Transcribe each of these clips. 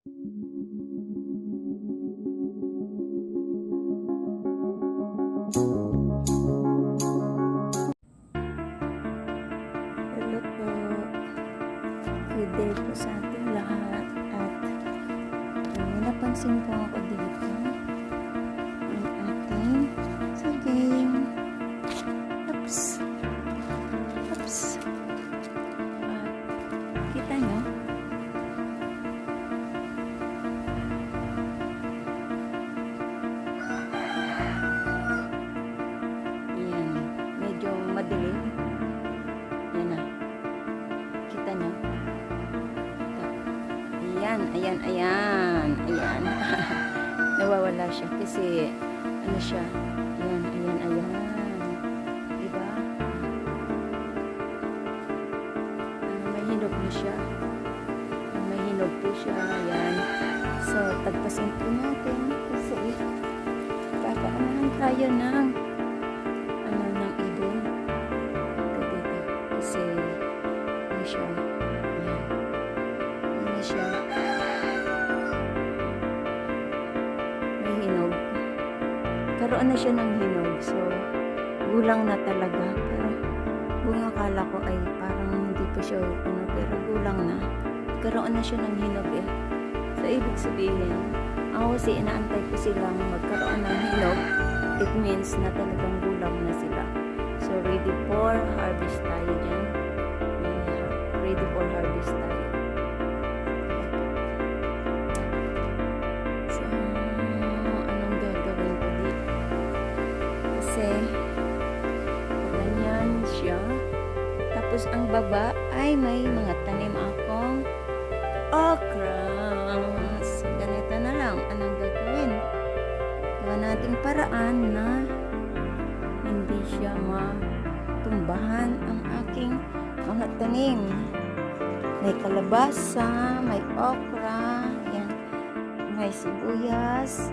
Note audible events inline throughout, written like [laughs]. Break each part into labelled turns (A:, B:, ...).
A: Hello po. Good day po sa ating lahat. At uh, may napansin po ako Ayan, ayan, ayan. Ayan. [laughs] Nawawala siya kasi ano siya. Ayan, ayan, ayan. Diba? Ah, may hinog na siya. Ah, may hinog po siya. Ayan. So, tagpasin po natin kasi kakaanahan tayo ng ano ng ibon. Kasi ano siya. Ano siya. Karoon na siya ng hinog. So, gulang na talaga. Pero, kung akala ko ay parang hindi pa siya, ano, pero gulang na. Karoon na siya ng hinog eh. So, ibig sabihin, ako kasi inaantay ko silang magkaroon ng hinog. It means na talagang gulang na sila. So, ready for harvest tayo dyan. Ready for harvest tayo. Tapos, ang baba ay may mga tanim akong okra. So, ganito na lang. Anong gagawin? Gawa nating paraan na hindi siya matumbahan ang aking mga tanim. May kalabasa, may okra, yan. may sibuyas,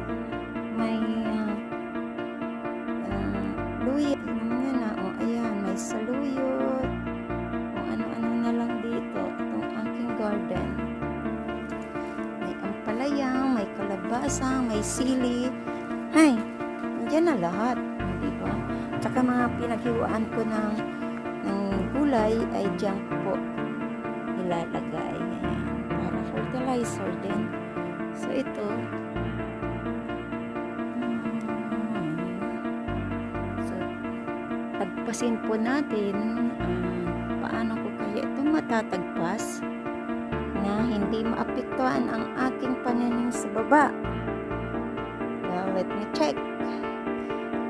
A: may uh, uh, luya. Ano ayan, may saluyot. Garden. May ampalaya, may kalabasa, may sili. Hay, nandiyan na lahat. Di ba? Tsaka mga pinaghiwaan ko ng, ng gulay ay dyan po nilalagay. Ayan, para fertilizer din. So, ito. mm, So, tagpasin po natin ah, paano ko kaya ito matatagpas na hindi maapektuhan ang aking pananim sa baba. Well, let me check.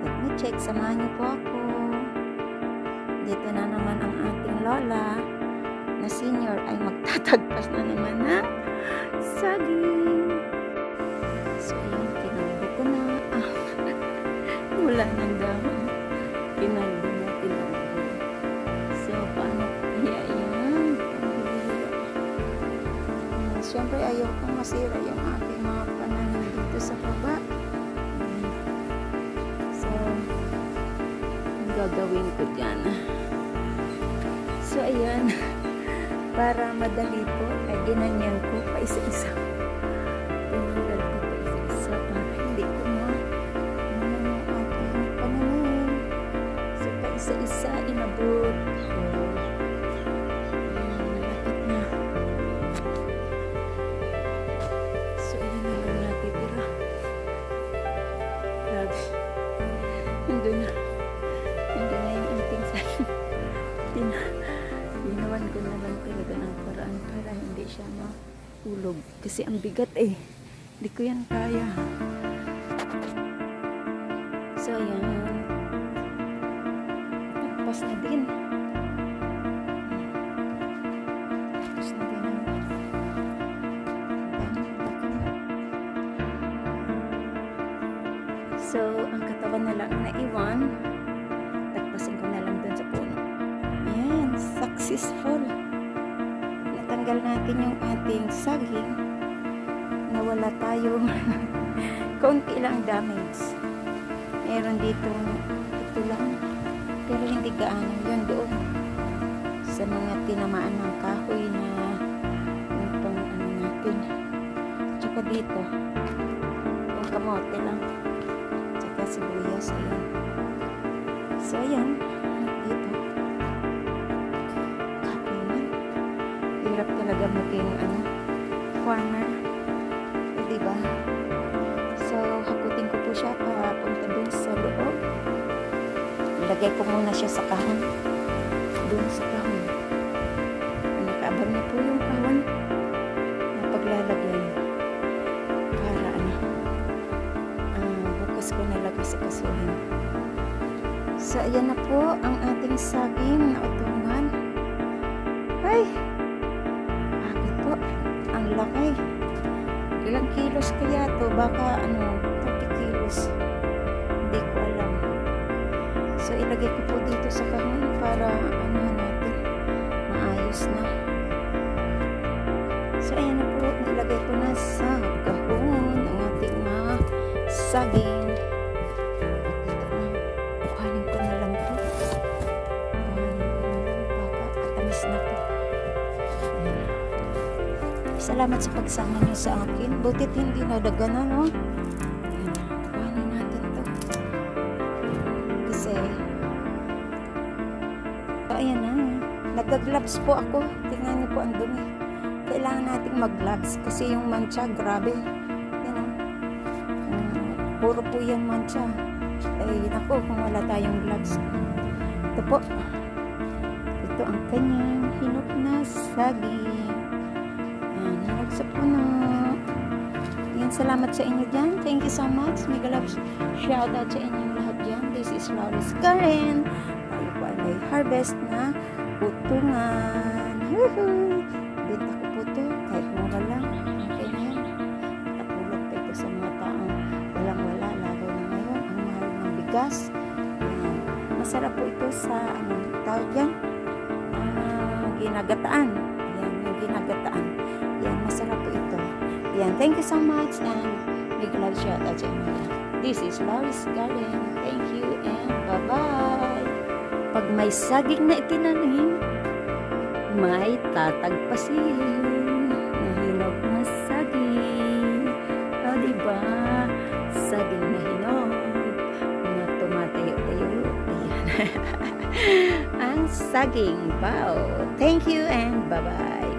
A: Let me check. Samahan niyo po ako. Dito na naman ang ating lola na senior ay magtatagpas na naman ng saging. So, yun, kinalbo ko na. [laughs] Wala nang dahon. Siyempre, ayaw kong masira yung aking mga pananim dito sa baba. So, ang gagawin ko dyan. So, ayan. Para madali po, ay ginanyan ko pa isa-isa. Tinanggal ko pa isa-isa para hindi ko ma ano yung aking pananim. So, pa isa-isa inabot. Ginawan ko na lang talaga ng paraan para hindi siya mahulog. Kasi ang bigat eh. Hindi ko yan kaya. So, ayan. Tapos na din. Tapos. So, ang katawan na lang na iwan, successful. Natanggal natin yung ating saging. Nawala tayo. [laughs] Kaunti lang damage. Meron dito, ito lang. Pero hindi gaano yun doon. Sa mga tinamaan ng kahoy na yung pang ano natin. ko dito. Yung kamote lang. Tsaka sibuyas. Ayan. So, ayan. Farmer. Eh, diba? So, hakutin ko po siya papunta dun sa loob. Ilagay ko muna siya sa kahon. Dun sa kahon. Nakaabang na po yung kahon na paglalagyan. Para ano, ah, bukas ko nalagay sa kasuhin. So, ayan na po ang ating saging na utungan. Ay! Bakit po? Ang laki. Ilang kilos kaya to? Baka ano, 30 kilos. Hindi ko alam. So, ilagay ko po dito sa kahon para ano natin, maayos na. So, ayan na po. Nilagay ko na sa kahon ang ating mga saging. Salamat sa pagsama niyo sa akin. Butit hindi nadagana, no? Ayan. Kuhanin natin to. Kasi, ayan na. Nagag-gloves po ako. Tingnan niyo po ang dumi. Kailangan nating mag-gloves kasi yung mancha, grabe. Yan o. Mm, puro po yan mancha. Eh, nako, kung wala tayong gloves. Ito po. Ito ang kanyang hinog na saging. Sa puno. Yan, salamat sa inyo dyan. Thank you so much. Mega love shout out sa inyong lahat dyan. This is Loris Karen. Tayo po ay may harvest na utungan. Woohoo! Benta ko po to kahit mura lang. Okay na yan. Katulog pa ito sa mga taong walang wala. Lalo na ngayon. Ang mahal ng bigas. Masarap po ito sa ano, tawag yan? Ah, ginagataan. Yan, yung ginagataan. Yan, thank you so much and big love shout out sa inyo. This is Loris Garden. Thank you and bye-bye. Pag may saging na itinanim, may tatagpasin na hinog na saging. O, diba? Saging na hinog na tumatayo-tayo. Ayan. [laughs] Ang saging. Wow. Thank you and bye-bye.